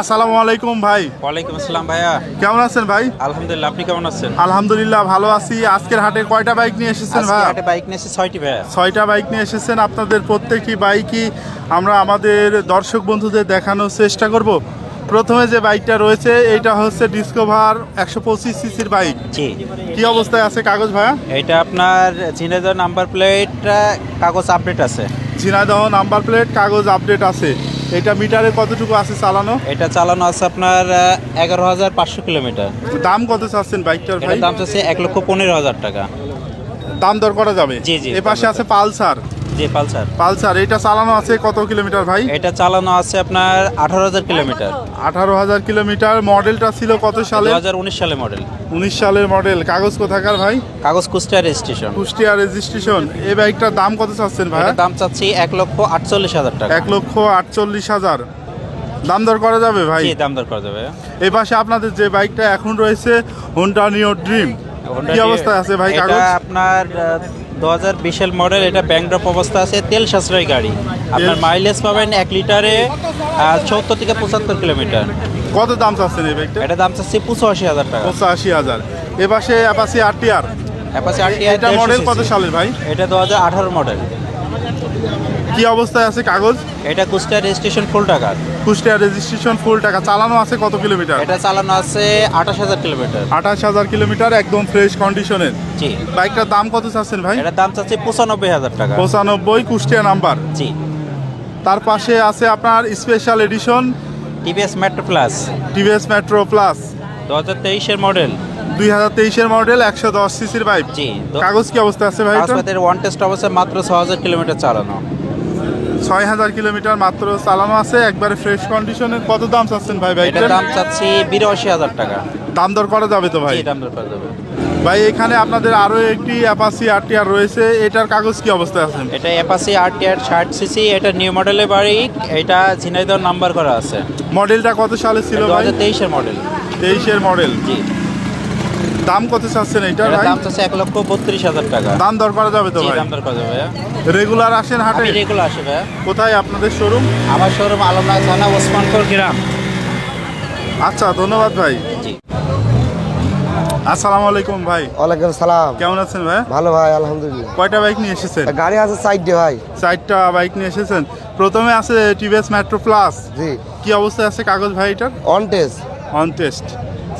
আসসালামু আলাইকুম ভাই। ওয়ালাইকুম আসসালাম ভাইয়া। কেমন আছেন ভাই? আলহামদুলিল্লাহ আপনি কেমন আছেন? আলহামদুলিল্লাহ ভালো আছি। আজকের হাটে কয়টা বাইক নিয়ে এসেছেন ভাই? হাটে বাইক নিয়েছে ছয়টি ভাইয়া। ছয়টা বাইক নিয়ে এসেছেন। আপনাদের প্রত্যেকটি বাইকই আমরা আমাদের দর্শক বন্ধুদের দেখানোর চেষ্টা করব। প্রথমে যে বাইকটা রয়েছে এটা হচ্ছে ডিসকভার একশো পঁচিশ সিসির বাইক জি। কি অবস্থায় আছে কাগজ ভাইয়া? এটা আপনার ঝিনাইদহ নাম্বার প্লেট কাগজ আপডেট আছে। ঝিনাইদহ নাম্বার প্লেট কাগজ আপডেট আছে। এটা মিটারে কতটুকু আছে চালানো? এটা চালানো আছে আপনার এগারো হাজার পাঁচশো কিলোমিটার। দাম কত চাচ্ছেন বাইকটার ভাই? দাম চাচ্ছে এক লক্ষ পনেরো হাজার টাকা। দাম দর করা যাবে? জি, জি, এ পাশে আছে পালসার। জি পালসার। পালসার এটা চালানো আছে কত কিলোমিটার ভাই? এটা চালানো আছে আপনার আঠারো হাজার কিলোমিটার। আঠারো হাজার কিলোমিটার মডেলটা ছিল কত দু সালে? হাজার উনিশ সালে মডেল। উনিশ সালের মডেল কাগজ কোথাকার ভাই? কাগজ কুষ্টিয়া রেজিস্ট্রেশন। কুষ্টিয়া রেজিস্ট্রেশন। এই বাইকটার দাম কত চাচ্ছেন ভাই? দাম চাচ্ছি এক লক্ষ আটচল্লিশ হাজার টাকা। এক লক্ষ আটচল্লিশ হাজার। দাম দর করা যাবে ভাই? দাম দর করা যাবে। এই পাশে আপনাদের যে বাইকটা এখন রয়েছে হোন্ডা নিও ড্রিম কি অবস্থায় আছে ভাই কাগজ? আপনার দু হাজার বিশের মডেল এটা ব্যাংড্রপ অবস্থা আছে তেল সাশ্রয় গাড়ি। আপনার মাইলেজ পাবেন এক লিটারে চৌত্তর থেকে পঁচাত্তর কিলোমিটার কত দাম চাচ্ছেন এই বাইকটা এটা দাম চাচ্ছে পঁচাশি হাজার টাকা। পঁচাশি হাজার। এ পাশে অ্যাপাসি আর টি আর এটা মডেল কত সালের ভাই? এটা দু হাজার আঠারো মডেল কি অবস্থায় আছে কাগজ? এটা কুষ্টিয়া রেজিস্ট্রেশন ফুল টাকা কুষ্টিয়া রেজিস্ট্রেশন ফুল টাকা চালানো আছে কত কিলোমিটার? এটা চালানো আছে আঠাশ হাজার কিলোমিটার। আঠাশ হাজার কিলোমিটার একদম ফ্রেশ কন্ডিশনের জি। বাইকটার দাম কত চাচ্ছেন ভাই? এটার দাম চাচ্ছে পঁচানব্বই হাজার টাকা। পঁচানব্বই কুষ্টিয়া নাম্বার। জি। তার পাশে আছে আপনার special edition TVS Metro Plus TVS Metro Plus দু হাজার তেইশের মডেল দুই হাজার তেইশের মডেল একশো দশ সিসির বাইক জি কাগজ কি অবস্থা আছে ভাই? কাগজপত্রের ওয়ান টেস্ট অবস্থায় মাত্র ছ হাজার কিলোমিটার চালানো। ছয় হাজার কিলোমিটার মাত্র চালানো আছে। একবারে ফ্রেশ কন্ডিশনের কত দাম চাচ্ছেন ভাই? এটার বাইকটার দাম চাচ্ছি বিরাশি হাজার টাকা। দাম দর করা যাবে তো ভাই? দাম দর করা যাবে। ভাই এখানে আপনাদের আরও একটি অ্যাপাসি আরটিআর রয়েছে। এটার কাগজ কি অবস্থায় আছে? এটা অ্যাপাসি আরটিআর ষাট সিসি এটা নিউ মডেলের বাড়ি। এটা ঝিনাইদহ নাম্বার করা আছে। মডেলটা কত সালে ছিল ভাই? হাজার তেইশের মডেল তেইশের মডেল জি। দাম কত চাচ্ছেন এটা ভাই? দাম চাচ্ছে এক লক্ষ বত্রিশ হাজার টাকা। দাম দর করা যাবে তো ভাই? দাম দর করা যাবে ভাইয়া। রেগুলার আসেন হাটে? আমি রেগুলো আসে ভাইয়া। কোথায় আপনাদের শোরুম আমার শোরুম আলমনাথ থানা ওসমানপুর গ্রাম। আচ্ছা ধন্যবাদ ভাই। আসসালামু আলাইকুম ভাই। ওয়ালাইকুম সালাম। কেমন আছেন ভাই? ভালো ভাই আলহামদুলিল্লাহ। কয়টা বাইক নিয়ে এসেছেন? গাড়ি আছে সাইড দিয়ে ভাই। চারটা বাইক নিয়ে এসেছেন। প্রথমে আছে টিভিএস মেট্রো প্লাস জি। কি অবস্থায় আছে কাগজ ভাই এটার? অন টেস্ট অন টেস্ট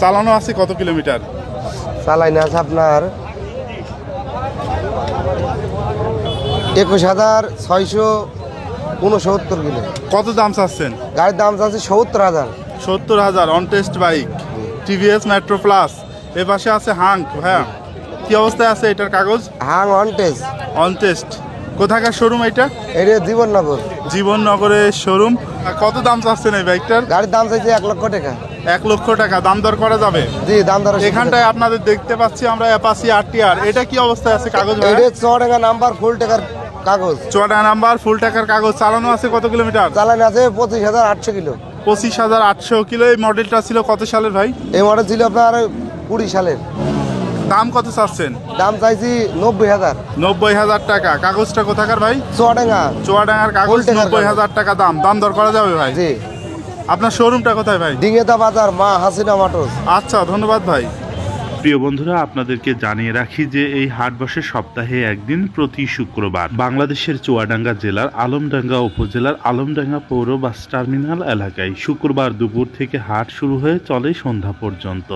চালানো আছে কত কিলোমিটার? চালাইন আছে আপনার একুশ হাজার ছয়শো উনসত্তর কিলো। কত দাম চাচ্ছেন? গাড়ির দাম আছে সত্তর হাজার। সত্তর হাজার on test bike TVS Metro Plus এ পাশে আছে হাঙ্ক হ্যাঁ কি অবস্থায় আছে এটার কাগজ? Hunk on test on test কোথাকার শোরুম এটা? এটা জীবননগর। জীবননগরের শোরুম কত দাম চাচ্ছেন এই বাইকটার গাড়ির দাম চাইছে এক লক্ষ টাকা। এক লক্ষ টাকা। দাম দর করা যাবে? জি দাম দর এখানটায় আপনাদের দেখতে পাচ্ছি আমরা অ্যাপাসি আরটিআর এটা কি অবস্থায় আছে কাগজ এটা চড়াঙ্গা নাম্বার ফুল টাকার কাগজ। চুয়াডা নাম্বার ফুল টাকার কাগজ। চালানো আছে কত কিলোমিটার? চালান আছে পঁচিশ হাজার আটশো কিলো। পঁচিশ হাজার আটশো কিলো। এই মডেলটা ছিল কত সালের ভাই? এই মডেল ছিল আপনার কুড়ি সালের। দাম কত চাচ্ছেন? দাম চাইছি নব্বই হাজার। নব্বই হাজার টাকা। কাগজটা কোথাকার ভাই? চুয়াডাঙ্গা। চুয়াডাঙ্গার কাগজ। নব্বই। হাজার টাকা দাম। দাম দর করা যাবে ভাই? জি। আপনার শোরুমটা কোথায় ভাই? ডিঙ্গেতা বাজার মা হাসিনা মাটোস আচ্ছা ধন্যবাদ ভাই। প্রিয় বন্ধুরা আপনাদেরকে জানিয়ে রাখি যে এই হাট বসে সপ্তাহে একদিন প্রতি শুক্রবার বাংলাদেশের চুয়াডাঙ্গা জেলার আলমডাঙ্গা উপজেলার আলমডাঙ্গা পৌর বাস টার্মিনাল এলাকায় শুক্রবার দুপুর থেকে হাট শুরু হয়ে চলে সন্ধ্যা পর্যন্ত।